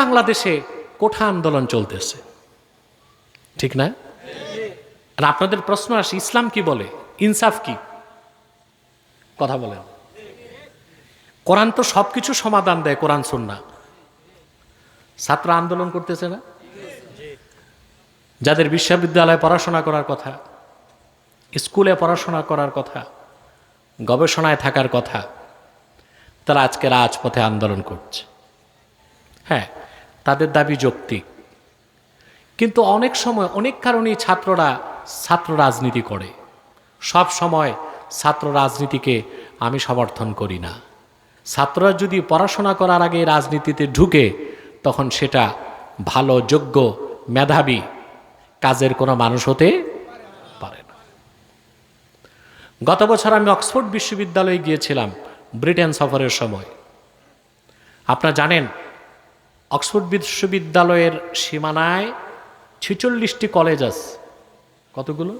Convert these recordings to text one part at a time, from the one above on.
বাংলাদেশে কোঠা আন্দোলন চলতেছে। ঠিক না? আর আপনাদের প্রশ্ন আসে, ইসলাম কি বলে? ইনসাফ কি? কথা বলেন। কোরআন তো সবকিছু সমাধান দেয়, কোরআন সুন্না ছাত্র আন্দোলন করতেছে না? যাদের বিশ্ববিদ্যালয়ে পড়াশোনা করার কথা, স্কুলে পড়াশোনা করার কথা, গবেষণায় থাকার কথা, তারা আজকে রাজপথে আন্দোলন করছে। হ্যাঁ তাদের দাবি যৌক্তিক। কিন্তু অনেক সময় অনেক কারণেই ছাত্ররা ছাত্র রাজনীতি করে। সব সময় ছাত্র রাজনীতিকে আমি সমর্থন করি না। ছাত্ররা যদি পড়াশোনা করার আগে রাজনীতিতে ঢুকে, তখন সেটা ভালো, যোগ্য, মেধাবী কাজের কোনো মানুষ হতে পারে না। গত বছর আমি অক্সফোর্ড বিশ্ববিদ্যালয়ে গিয়েছিলাম, ব্রিটেন সফরের সময়। আপনারা জানেন অক্সফোর্ড বিশ্ববিদ্যালয়ের সীমানায় ছিচল্লিশটি কলেজ আছে। কতগুলো?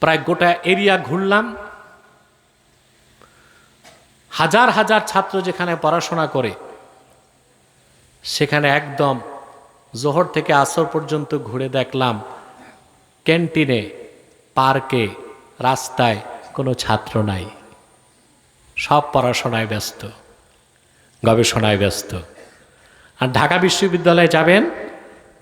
প্রায় গোটা এরিয়া ঘুরলাম। হাজার হাজার ছাত্র যেখানে পড়াশোনা করে, সেখানে একদম জোহর থেকে আসর পর্যন্ত ঘুরে দেখলাম ক্যান্টিনে, পার্কে, রাস্তায় কোনো ছাত্র নাই। সব পড়াশোনায় ব্যস্ত। গবেষণায় ব্যস্ত। আর ঢাকা বিশ্ববিদ্যালয়ে যাবেন?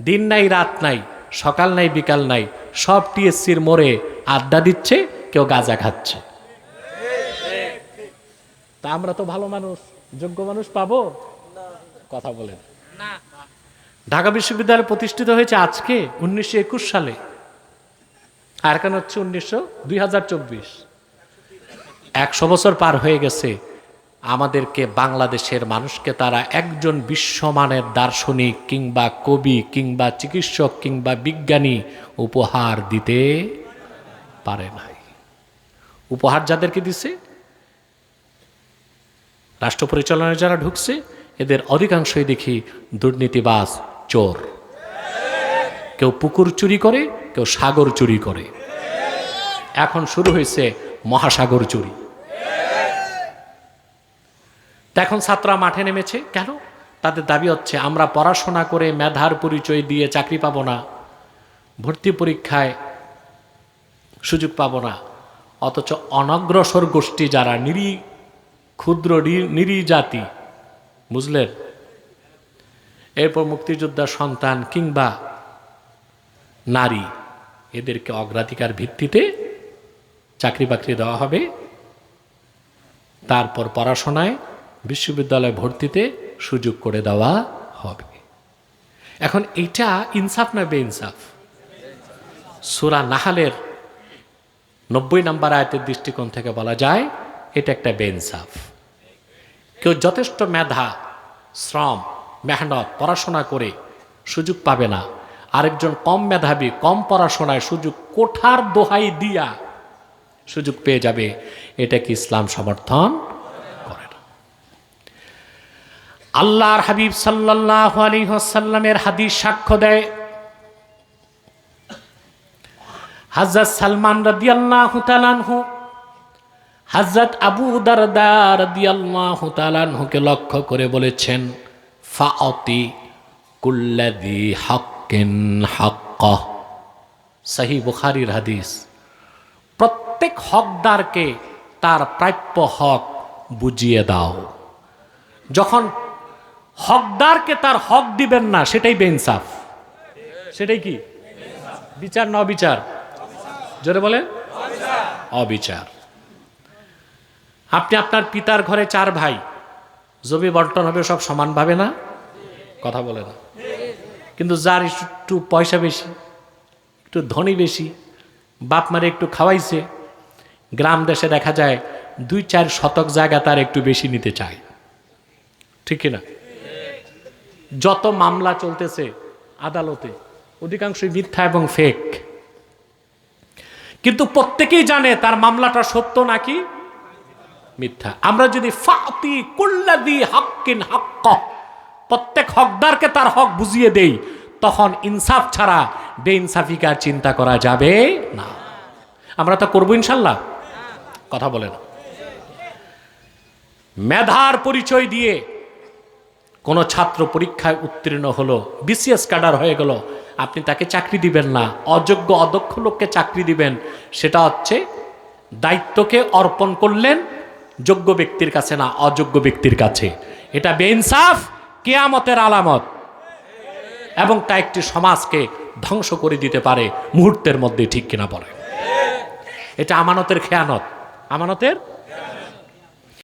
দিন নাই, রাত নাই, সকাল নাই, বিকাল নাই, সব টিএসসির মোড়ে আড্ডা দিচ্ছে, কেউ গাঁজা খাচ্ছে। তা আমরা তো ভালো মানুষ, যোগ্য মানুষ পাবো? কথা বলেন। ঢাকা বিশ্ববিদ্যালয় প্রতিষ্ঠিত হয়েছে আজকে, উনিশশো একুশ সালে। আর কেন হচ্ছে উনিশশো দুই হাজার চব্বিশ? একশো বছর পার হয়ে গেছে আমাদেরকে বাংলাদেশের মানুষকে তারা একজন বিশ্বমানের দার্শনিক কিংবা কবি কিংবা চিকিৎসক কিংবা বিজ্ঞানী উপহার দিতে পারে নাই। উপহার যাদেরকে দিছে, রাষ্ট্র পরিচালনায় যারা ঢুকছে, এদের অধিকাংশই দেখি দুর্নীতিবাজ চোর। কেউ পুকুর চুরি করে, কেউ সাগর চুরি করে। এখন শুরু হয়েছে মহাসাগর চুরি। এখন ছাত্ররা মাঠে নেমেছে। কেন? তাদের দাবি হচ্ছে, আমরা পড়াশোনা করে মেধার পরিচয় দিয়ে চাকরি পাবো না, ভর্তি পরীক্ষায় সুযোগ পাবো না। অথচ অনগ্রসর গোষ্ঠী যারা, নিরি, ক্ষুদ্র নিরী জাতি, বুঝলেন? এরপর মুক্তিযোদ্ধার সন্তান কিংবা নারী, এদেরকে অগ্রাধিকার ভিত্তিতে চাকরি বাকরি দেওয়া হবে। তারপর পড়াশোনায় বিশ্ববিদ্যালয়ে ভর্তিতে সুযোগ করে দেওয়া হবে। এখন এটা ইনসাফ না বে ইনসাফ সুরা নাহালের নব্বই নাম্বার আয়তের দৃষ্টিকোণ থেকে বলা যায়, এটা একটা বেইনসাফ। কেউ যথেষ্ট মেধা, শ্রম, মেহনত, পড়াশোনা করে সুযোগ পাবে না। আরেকজন কম মেধাবী, কম পড়াশোনায় সুযোগ কোঠার দোহাই দিয়া সুযোগ পেয়ে যাবে। এটা কি ইসলাম সমর্থন করে না আল্লাহর হাবিব সাল্লাহ আলী সাল্লামের হাদিস সাক্ষ্য দেয়। হাজরত সালমান রাদিয়াল্লাহু তাআলাহু হযরত আবু দারদা রাদিয়াল্লাহু তাআলাহুকে লক্ষ্য করে বলেছেন, ফাআতি কুল্লাযী হাক্কিন হাক্কাহ। সহি বুখারীর হাদিস। প্রত্যেক হকদারকে তার প্রাপ্য হক বুঝিয়ে দাও। যখন হকদারকে তার হক দিবেন না, সেটাই বেইনসাফ। সেটাই কি? বিচার না অবিচার? জোরে বলেন। অবিচার। আপনি আপনার পিতার ঘরে চার ভাই, জমি বন্টন হবে, সব সমানভাবে না? কথা বলে না। কিন্তু যার একটু পয়সা বেশি, একটু ধনী বেশি, বাপ মারে একটু খাওয়াইছে, গ্রাম দেশে দেখা যায় দুই চার শতক জায়গা তার একটু বেশি নিতে চায়। ঠিক কিনা? যত মামলা চলতেছে আদালতে, অধিকাংশই মিথ্যা এবং ফেক কিন্তু প্রত্যেকেই জানে তার মামলাটা সত্য নাকি মিথ্যা। আমরা যদি ফাতি কুল্লাদি হাক্কিন হাক্ক প্রত্যেক হকদারকে তার হক বুঝিয়ে দেই, তখন ইনসাফ ছাড়া বেইনসাফিকার চিন্তা করা যাবে না। আমরা তো করব ইনশাল্লাহ। কথা বলে না মেধার পরিচয় দিয়ে কোনো ছাত্র পরীক্ষায় উত্তীর্ণ হলো বিসিএস ক্যাডার হয়ে গেল, আপনি তাকে চাকরি দিবেন না, অযোগ্য অদক্ষ লোককে চাকরি দিবেন, সেটা হচ্ছে দায়িত্বকে অর্পণ করলেন যোগ্য ব্যক্তির কাছে না, অযোগ্য ব্যক্তির কাছে। এটা বেইনসাফ, কেয়ামতের আলামত। এবং তা একটি সমাজকে ধ্বংস করে দিতে পারে, মুহূর্তের মধ্যে ঠিক কিনা বলে এটা আমানতের খেয়ানত। আমানতের